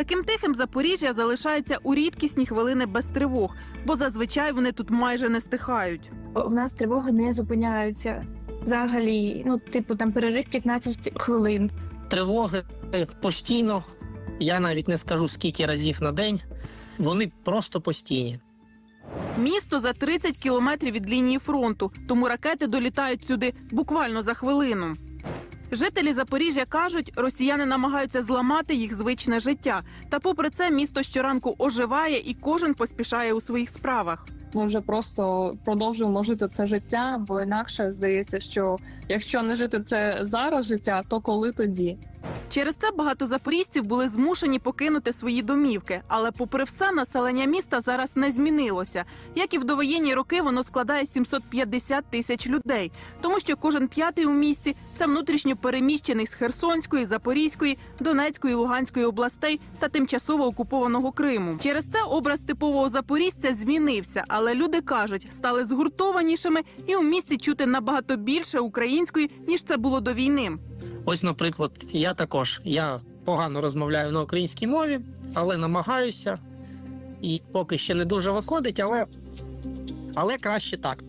Таким тихим Запоріжжя залишається у рідкісні хвилини без тривог, бо зазвичай вони тут майже не стихають. У нас тривоги не зупиняються. Взагалі, ну, типу, там перерив 15 хвилин. Тривоги постійно. Я навіть не скажу скільки разів на день. Вони просто постійні. Місто за 30 кілометрів від лінії фронту, тому ракети долітають сюди буквально за хвилину. Жителі Запоріжжя кажуть, росіяни намагаються зламати їх звичне життя. Та попри це місто щоранку оживає і кожен поспішає у своїх справах. Ми вже просто продовжуємо жити це життя, бо інакше здається, що якщо не жити це зараз життя, то коли тоді? Через це багато запоріжців були змушені покинути свої домівки. Але, попри все, населення міста зараз не змінилося. Як і в довоєнні роки, воно складає 750 тисяч людей, тому що кожен п'ятий у місті це внутрішньо переміщений з Херсонської, Запорізької, Донецької, Луганської областей та тимчасово окупованого Криму. Через це образ типового запоріжця змінився, але люди кажуть, стали згуртованішими, і у місті чути набагато більше української ніж це було до війни. Ось, наприклад, я також я погано розмовляю на українській мові, але намагаюся. І поки ще не дуже виходить, але, але краще так.